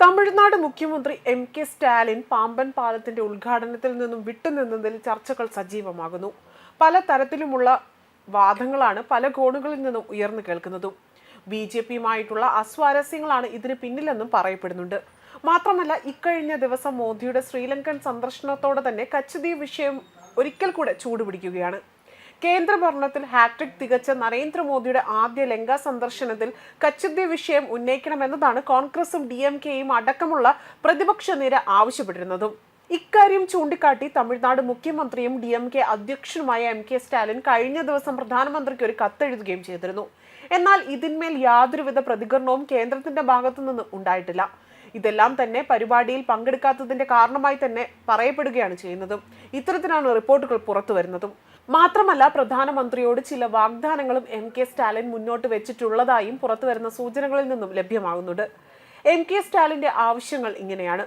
തമിഴ്നാട് മുഖ്യമന്ത്രി M K Stalin Pamban പാലത്തിന്റെ ഉദ്ഘാടനത്തിൽ നിന്നും വിട്ടുനിന്നതിൽ ചർച്ചകൾ സജീവമാകുന്നു. പല തരത്തിലുമുള്ള വാദങ്ങളാണ് പല കോണുകളിൽ നിന്നും ഉയർന്നു കേൾക്കുന്നതും. ബി ജെ പിയുമായിട്ടുള്ള അസ്വാരസ്യങ്ങളാണ് ഇതിന് പിന്നിലെന്നും പറയപ്പെടുന്നുണ്ട്. മാത്രമല്ല ഇക്കഴിഞ്ഞ ദിവസം മോദിയുടെ ശ്രീലങ്കൻ സന്ദർശനത്തോടെ തന്നെ കച്ചദ്വീപ് വിഷയം ഒരിക്കൽ കൂടെ ചൂടുപിടിക്കുകയാണ്. കേന്ദ്ര ഭരണത്തിൽ ഹാട്രിക് തികച്ച നരേന്ദ്രമോദിയുടെ ആദ്യ ലങ്കാ സന്ദർശനത്തിൽ കച്ചുദ്യ വിഷയം ഉന്നയിക്കണമെന്നതാണ് കോൺഗ്രസും ഡി എം കെയും അടക്കമുള്ള പ്രതിപക്ഷ നിര ആവശ്യപ്പെട്ടിരുന്നതും. ഇക്കാര്യം ചൂണ്ടിക്കാട്ടി തമിഴ്നാട് മുഖ്യമന്ത്രിയും ഡി എം കെ അധ്യക്ഷനുമായ എം കെ സ്റ്റാലിൻ കഴിഞ്ഞ ദിവസം പ്രധാനമന്ത്രിക്ക് ഒരു കത്തെഴുതുകയും ചെയ്തിരുന്നു. എന്നാൽ ഇതിന്മേൽ യാതൊരുവിധ പ്രതികരണവും കേന്ദ്രത്തിന്റെ ഭാഗത്തു നിന്ന് ഉണ്ടായിട്ടില്ല. ഇതെല്ലാം തന്നെ പരിപാടിയിൽ പങ്കെടുക്കാത്തതിന്റെ കാരണമായി തന്നെ പറയപ്പെടുകയാണ് ചെയ്യുന്നതും. ഇത്തരത്തിലാണ് റിപ്പോർട്ടുകൾ പുറത്തു വരുന്നതും. മാത്രമല്ല പ്രധാനമന്ത്രിയോട് ചില വാഗ്ദാനങ്ങളും എം കെ സ്റ്റാലിൻ മുന്നോട്ട് വെച്ചിട്ടുള്ളതായും പുറത്തുവരുന്ന സൂചനകളിൽ നിന്നും ലഭ്യമാകുന്നുണ്ട്. എം കെ സ്റ്റാലിന്റെ ആവശ്യങ്ങൾ ഇങ്ങനെയാണ്.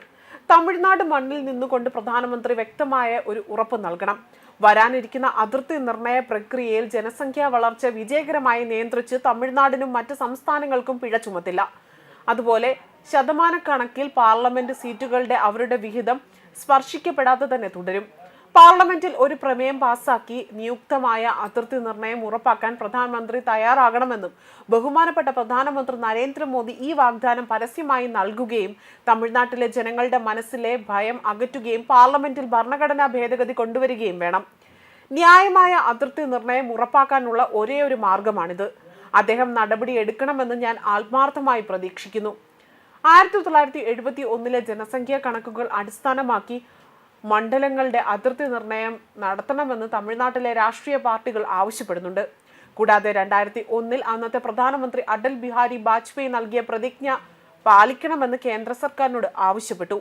തമിഴ്നാട് മണ്ണിൽ നിന്നുകൊണ്ട് പ്രധാനമന്ത്രി വ്യക്തമായ ഒരു ഉറപ്പ് നൽകണം. വരാനിരിക്കുന്ന അതിർത്തി നിർണയ പ്രക്രിയയിൽ ജനസംഖ്യാ വളർച്ച വിജയകരമായി നിയന്ത്രിച്ച് തമിഴ്നാടിനും മറ്റ് സംസ്ഥാനങ്ങൾക്കും പിഴ ചുമത്തില്ല. അതുപോലെ ശതമാനക്കണക്കിൽ പാർലമെന്റ് സീറ്റുകളുടെ അവരുടെ വിഹിതം സ്പർശിക്കപ്പെടാതെ തന്നെ തുടരും. പാർലമെന്റിൽ ഒരു പ്രമേയം പാസാക്കി നിയുക്തമായ അതിർത്തി നിർണയം ഉറപ്പാക്കാൻ പ്രധാനമന്ത്രി തയ്യാറാകണമെന്നും ബഹുമാനപ്പെട്ട പ്രധാനമന്ത്രി നരേന്ദ്രമോദി ഈ വാഗ്ദാനം പരസ്യമായി നൽകുകയും തമിഴ്നാട്ടിലെ ജനങ്ങളുടെ മനസ്സിലെ ഭയം അകറ്റുകയും പാർലമെന്റിൽ ഭരണഘടനാ ഭേദഗതി കൊണ്ടുവരികയും വേണം. ന്യായമായ അതിർത്തി നിർണയം ഉറപ്പാക്കാനുള്ള ഒരേ ഒരു മാർഗമാണിത്. അദ്ദേഹം നടപടി എടുക്കണമെന്ന് ഞാൻ ആത്മാർത്ഥമായി പ്രതീക്ഷിക്കുന്നു. ആയിരത്തി തൊള്ളായിരത്തി എഴുപത്തി ഒന്നിലെ ജനസംഖ്യാ കണക്കുകൾ അടിസ്ഥാനമാക്കി മണ്ഡലങ്ങളുടെ അതിർത്തി നിർണയം നടത്തണമെന്ന് തമിഴ്നാട്ടിലെ രാഷ്ട്രീയ പാർട്ടികൾ ആവശ്യപ്പെടുന്നുണ്ട്. കൂടാതെ രണ്ടായിരത്തി ഒന്നിൽ അന്നത്തെ പ്രധാനമന്ത്രി അടൽ ബിഹാരി വാജ്പേയി നൽകിയ പ്രതിജ്ഞ പാലിക്കണമെന്ന് കേന്ദ്ര സർക്കാരിനോട് ആവശ്യപ്പെട്ടു.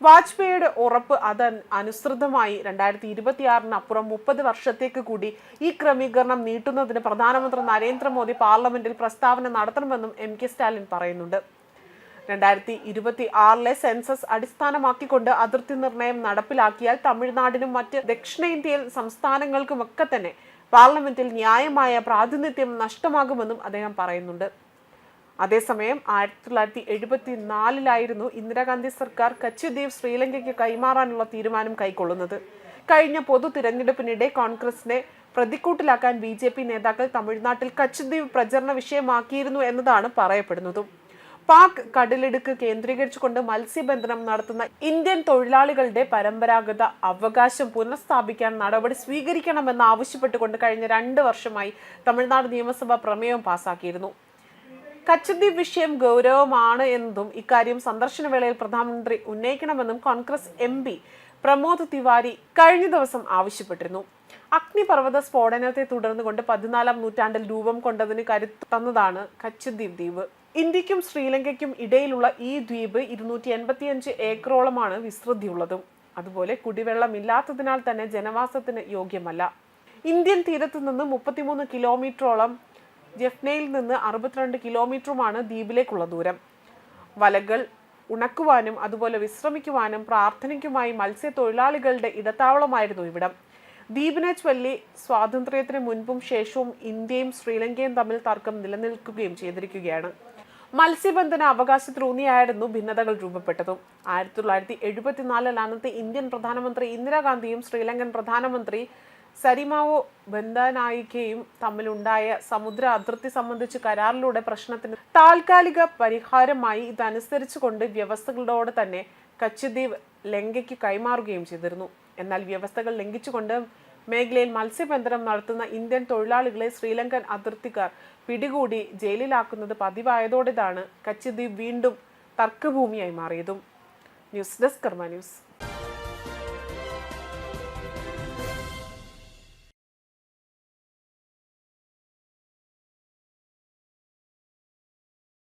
വാജ്പേയിയുടെ ഉറപ്പ് അത് അനുസൃതമായി രണ്ടായിരത്തി ഇരുപത്തിയാറിന് അപ്പുറം മുപ്പത് വർഷത്തേക്ക് കൂടി ഈ ക്രമീകരണം നീട്ടുന്നതിന് പ്രധാനമന്ത്രി നരേന്ദ്രമോദി പാർലമെന്റിൽ പ്രസ്താവന നടത്തണമെന്നും എം കെ സ്റ്റാലിൻ പറയുന്നുണ്ട്. രണ്ടായിരത്തി ഇരുപത്തി ആറിലെ സെൻസസ് അടിസ്ഥാനമാക്കിക്കൊണ്ട് അതിർത്തി നിർണയം നടപ്പിലാക്കിയാൽ തമിഴ്നാടിനും മറ്റ് ദക്ഷിണേന്ത്യൻ സംസ്ഥാനങ്ങൾക്കുമൊക്കെ തന്നെ പാർലമെന്റിൽ ന്യായമായ പ്രാതിനിധ്യം നഷ്ടമാകുമെന്നും അദ്ദേഹം പറയുന്നുണ്ട്. അതേസമയം ആയിരത്തി തൊള്ളായിരത്തി എഴുപത്തി നാലിലായിരുന്നു ഇന്ദിരാഗാന്ധി സർക്കാർ കച്ചദ്വീപ് ശ്രീലങ്കയ്ക്ക് കൈമാറാനുള്ള തീരുമാനം കൈക്കൊള്ളുന്നത്. കഴിഞ്ഞ പൊതു തിരഞ്ഞെടുപ്പിനിടെ കോൺഗ്രസിനെ പ്രതിക്കൂട്ടിലാക്കാൻ ബി നേതാക്കൾ തമിഴ്നാട്ടിൽ കച്ചിദ്വീപ് പ്രചരണ വിഷയമാക്കിയിരുന്നു എന്നതാണ് പറയപ്പെടുന്നതും. പാക് കടലിടുക്ക് കേന്ദ്രീകരിച്ചുകൊണ്ട് മത്സ്യബന്ധനം നടത്തുന്ന ഇന്ത്യൻ തൊഴിലാളികളുടെ പരമ്പരാഗത അവകാശം പുനഃസ്ഥാപിക്കാൻ നടപടി സ്വീകരിക്കണമെന്ന് ആവശ്യപ്പെട്ടുകൊണ്ട് കഴിഞ്ഞ രണ്ട് വർഷമായി തമിഴ്നാട് നിയമസഭ പ്രമേയം പാസാക്കിയിരുന്നു. കച്ചദ്വീപ് വിഷയം ഗൗരവമാണ് എന്നതും ഇക്കാര്യം സന്ദർശന വേളയിൽ പ്രധാനമന്ത്രി ഉന്നയിക്കണമെന്നും Congress M P Pramod Tiwari കഴിഞ്ഞ ദിവസം ആവശ്യപ്പെട്ടിരുന്നു. അഗ്നിപർവത സ്ഫോടനത്തെ തുടർന്നുകൊണ്ട് പതിനാലാം നൂറ്റാണ്ടിൽ രൂപം കൊണ്ടതിന് കരുത്തന്നതാണ് കച്ചദ്വീപ് ദ്വീപ്. ഇന്ത്യക്കും ശ്രീലങ്കയ്ക്കും ഇടയിലുള്ള ഈ ദ്വീപ് ഇരുന്നൂറ്റി എൺപത്തിയഞ്ച് ഏക്കറോളമാണ് വിസ്തൃതിയുള്ളതും. അതുപോലെ കുടിവെള്ളമില്ലാത്തതിനാൽ തന്നെ ജനവാസത്തിന് യോഗ്യമല്ല. ഇന്ത്യൻ തീരത്ത് നിന്ന് മുപ്പത്തിമൂന്ന് കിലോമീറ്ററോളം ജഫ്നയിൽ നിന്ന് അറുപത്തിരണ്ട് കിലോമീറ്ററുമാണ് ദ്വീപിലേക്കുള്ള ദൂരം. വലകൾ ഉണക്കുവാനും അതുപോലെ വിശ്രമിക്കുവാനും പ്രാർത്ഥനയ്ക്കുമായി മത്സ്യത്തൊഴിലാളികളുടെ ഇടത്താവളമായിരുന്നു ഇവിടം. ദ്വീപിനെ ചൊല്ലി സ്വാതന്ത്ര്യത്തിന് മുൻപും ശേഷവും ഇന്ത്യയും ശ്രീലങ്കയും തമ്മിൽ തർക്കം നിലനിൽക്കുകയും ചെയ്തിരിക്കുകയാണ്. മത്സ്യബന്ധന അവകാശത്തിലൂന്നിയായിരുന്നു ഭിന്നതകൾ രൂപപ്പെട്ടതും. ആയിരത്തി തൊള്ളായിരത്തി എഴുപത്തിനാലിൽ അന്നത്തെ ഇന്ത്യൻ പ്രധാനമന്ത്രി ഇന്ദിരാഗാന്ധിയും ശ്രീലങ്കൻ പ്രധാനമന്ത്രി സരിമാവോ ബന്ധനായികയും തമ്മിലുണ്ടായ സമുദ്ര അതിർത്തി സംബന്ധിച്ച് കരാറിലൂടെ പ്രശ്നത്തിന് താൽക്കാലിക പരിഹാരമായി ഇതനുസരിച്ചുകൊണ്ട് വ്യവസ്ഥകളോട് തന്നെ കച്ചദ്വീപ് ലങ്കയ്ക്ക് കൈമാറുകയും ചെയ്തിരുന്നു. എന്നാൽ വ്യവസ്ഥകൾ ലംഘിച്ചുകൊണ്ട് മേഖലയിൽ മത്സ്യബന്ധനം നടത്തുന്ന ഇന്ത്യൻ തൊഴിലാളികളെ ശ്രീലങ്കൻ അതിർത്തിക്കാർ പിടികൂടി ജയിലിലാക്കുന്നത് പതിവായതോടെതാണ് കച്ചിദ്വീപ് വീണ്ടും തർക്കഭൂമിയായി മാറിയതും. News desk Karma news.